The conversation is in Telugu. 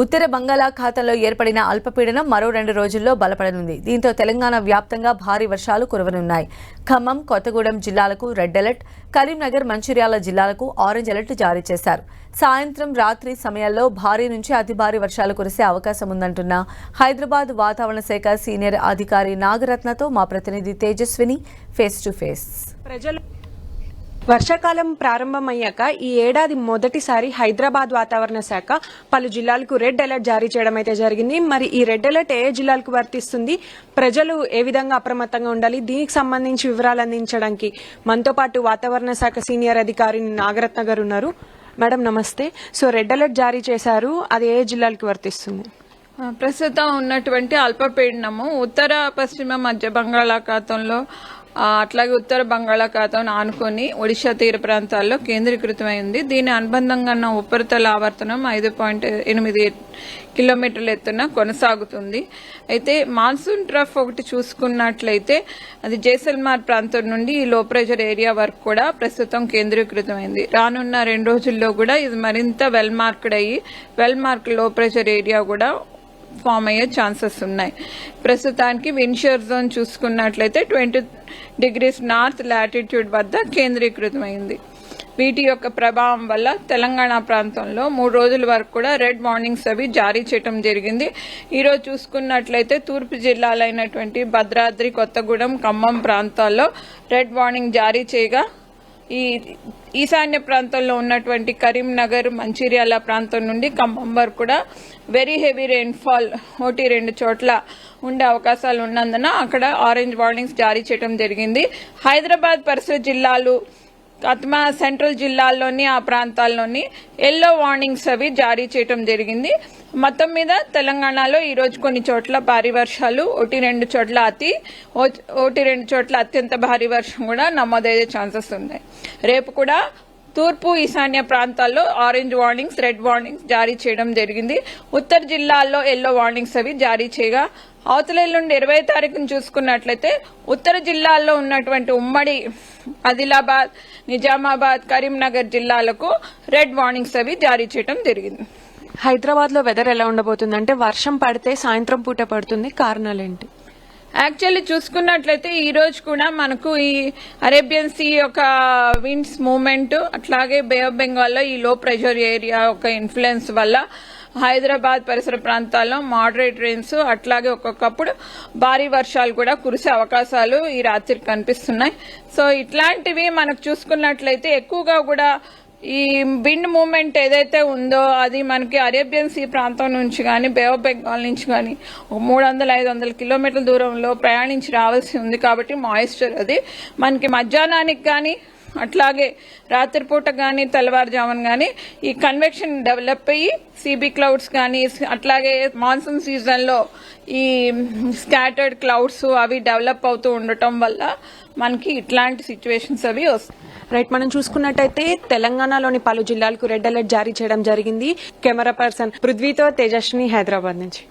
ఉత్తర బంగాళాఖాతంలో ఏర్పడిన అల్పపీడనం మరో రెండు రోజుల్లో బలపడనుంది. దీంతో తెలంగాణ వ్యాప్తంగా భారీ వర్షాలు కురవనున్నాయి. ఖమ్మం కొత్తగూడెం జిల్లాలకు రెడ్ అలర్ట్ కరీంనగర్ మంచిర్యాల జిల్లాలకు ఆరెంజ్ అలర్ట్ జారీ చేశారు. సాయంత్రం రాత్రి సమయాల్లో భారీ నుంచి అతి భారీ వర్షాలు కురిసే అవకాశం ఉందంటున్న హైదరాబాద్ వాతావరణ శాఖ సీనియర్ అధికారి నాగరత్నతో మా ప్రతినిధి తేజస్విని ఫేస్ టు ఫేస్. ప్రజలు వర్షాకాలం ప్రారంభమయ్యాక ఈ ఏడాది మొదటిసారి హైదరాబాద్ వాతావరణ శాఖ పలు జిల్లాలకు రెడ్ అలర్ట్ జారీ చేయడం అయితే జరిగింది. మరి ఈ రెడ్ అలర్ట్ ఏ జిల్లాలకు వర్తిస్తుంది? ప్రజలు ఏ విధంగా అప్రమత్తంగా ఉండాలి? దీనికి సంబంధించి వివరాలు అందించడానికి మనతో పాటు వాతావరణ శాఖ సీనియర్ అధికారి నాగరత్న గారు ఉన్నారు. మేడం నమస్తే. సో రెడ్ అలర్ట్ జారీ చేశారు. అది ఏ జిల్లాలకు వర్తిస్తుంది? ప్రస్తుతం ఉన్నటువంటి అల్పపీడనము ఉత్తర పశ్చిమ మధ్య బంగాళాఖాతంలో అట్లాగే ఉత్తర బంగాళాఖాతం ఆనుకొని ఒడిశా తీర ప్రాంతాల్లో కేంద్రీకృతమై ఉంది. దీని అనుబంధంగా ఉన్న ఉపరితల ఆవర్తనం ఐదు పాయింట్ ఎనిమిది కిలోమీటర్ల ఎత్తున కొనసాగుతుంది. అయితే మాన్సూన్ ట్రఫ్ ఒకటి చూసుకున్నట్లయితే అది జైసల్మార్ ప్రాంతం నుండి ఈ లో ప్రెషర్ ఏరియా వరకు కూడా ప్రస్తుతం కేంద్రీకృతమైంది. రానున్న రెండు రోజుల్లో కూడా ఇది మరింత వెల్ మార్క్డ్ అయ్యి వెల్ మార్క్లో ప్రెషర్ ఏరియా కూడా ఫామ్ అయ్యే ఛాన్సెస్ ఉన్నాయి. ప్రస్తుతానికి విన్షర్ జోన్ చూసుకున్నట్లయితే ట్వంటీ డిగ్రీస్ నార్త్ లాటిట్యూడ్ వద్ద కేంద్రీకృతమైంది. వీటి యొక్క ప్రభావం వల్ల తెలంగాణ ప్రాంతంలో మూడు రోజుల వరకు కూడా రెడ్ వార్నింగ్స్ అవి జారీ చేయడం జరిగింది. ఈరోజు చూసుకున్నట్లయితే తూర్పు జిల్లాలైనటువంటి భద్రాద్రి కొత్తగూడెం ఖమ్మం ప్రాంతాల్లో రెడ్ వార్నింగ్ జారీ చేయగా ఈ ఈశాన్య ప్రాంతంలో ఉన్నటువంటి కరీంనగర్ మంచిర్యాల ప్రాంతం నుండి ఖమ్మం వరకు కూడా వెరీ హెవీ రెయిన్ఫాల్ ఒకటి రెండు చోట్ల ఉండే అవకాశాలు ఉన్నందున అక్కడ ఆరెంజ్ వార్నింగ్స్ జారీ చేయడం జరిగింది. హైదరాబాద్ పరిసర జిల్లాలు అత్మా సెంట్రల్ జిల్లాల్లోని ఆ ప్రాంతాల్లోని ఎల్లో వార్నింగ్స్ అవి జారీ చేయడం జరిగింది. మొత్తం మీద తెలంగాణలో ఈరోజు కొన్ని చోట్ల భారీ వర్షాలు ఒకటి రెండు చోట్ల అతి ఒకటి రెండు చోట్ల అత్యంత భారీ వర్షం కూడా నమోదయ్యే ఛాన్సెస్ ఉన్నాయి. రేపు కూడా తూర్పు ఈశాన్య ప్రాంతాల్లో ఆరెంజ్ వార్నింగ్స్ రెడ్ వార్నింగ్స్ జారీ చేయడం జరిగింది. ఉత్తర జిల్లాల్లో ఎల్లో వార్నింగ్స్ అవి జారీ చేయగా అవతల నుండి ఇరవై తారీఖును చూసుకున్నట్లయితే ఉత్తర జిల్లాల్లో ఉన్నటువంటి ఉమ్మడి ఆదిలాబాద్ నిజామాబాద్ కరీంనగర్ జిల్లాలకు రెడ్ వార్నింగ్స్ అవి జారీ చేయడం జరిగింది. హైదరాబాద్లో వెదర్ ఎలా ఉండబోతుంది అంటే వర్షం పడితే సాయంత్రం పూట పడుతుంది. కారణాలేంటి? యాక్చువల్లీ చూసుకున్నట్లయితే ఈ రోజు కూడా మనకు ఈ అరేబియన్ సీ యొక్క విండ్స్ మూమెంట్ అట్లాగే బే ఆఫ్ బెంగాల్లో ఈ లో ప్రెషర్ ఏరియా యొక్క ఇన్ఫ్లుయెన్స్ వల్ల హైదరాబాద్ పరిసర ప్రాంతాల్లో మోడరేట్ రెయిన్స్ అట్లాగే ఒక్కొక్కప్పుడు భారీ వర్షాలు కూడా కురిసే అవకాశాలు ఈ రాత్రి కనిపిస్తున్నాయి. సో ఇట్లాంటివి మనకు చూసుకున్నట్లయితే ఎక్కువగా కూడా ఈ విండ్ మూమెంట్ ఏదైతే ఉందో అది మనకి అరేబియన్ సీ ప్రాంతం నుంచి కానీ బే ఆఫ్ బెంగాల్ నుంచి కానీ ఒక మూడు వందల ఐదు వందల కిలోమీటర్ల దూరంలో ప్రయాణించి రావాల్సి ఉంది. కాబట్టి మాయిశ్చర్ అది. మనకి మధ్యాహ్నానికి కానీ అట్లాగే రాత్రిపూట కానీ తెల్లవారుజామున కానీ ఈ కన్వెక్షన్ డెవలప్ అయ్యి సీబీ క్లౌడ్స్ కానీ అట్లాగే మాన్సూన్ సీజన్లో ఈ స్కాటర్డ్ క్లౌడ్స్ అవి డెవలప్ అవుతూ ఉండటం వల్ల మనకి ఇట్లాంటి సిచ్యువేషన్స్ అవి వస్తాయి. రైట్ మనం చూసుకున్నట్టయితే తెలంగాణలోని పలు జిల్లాలకు రెడ్ అలర్ట్ జారీ చేయడం జరిగింది. కెమెరా పర్సన్ పృథ్వీతో తేజస్విని హైదరాబాద్ నుంచి.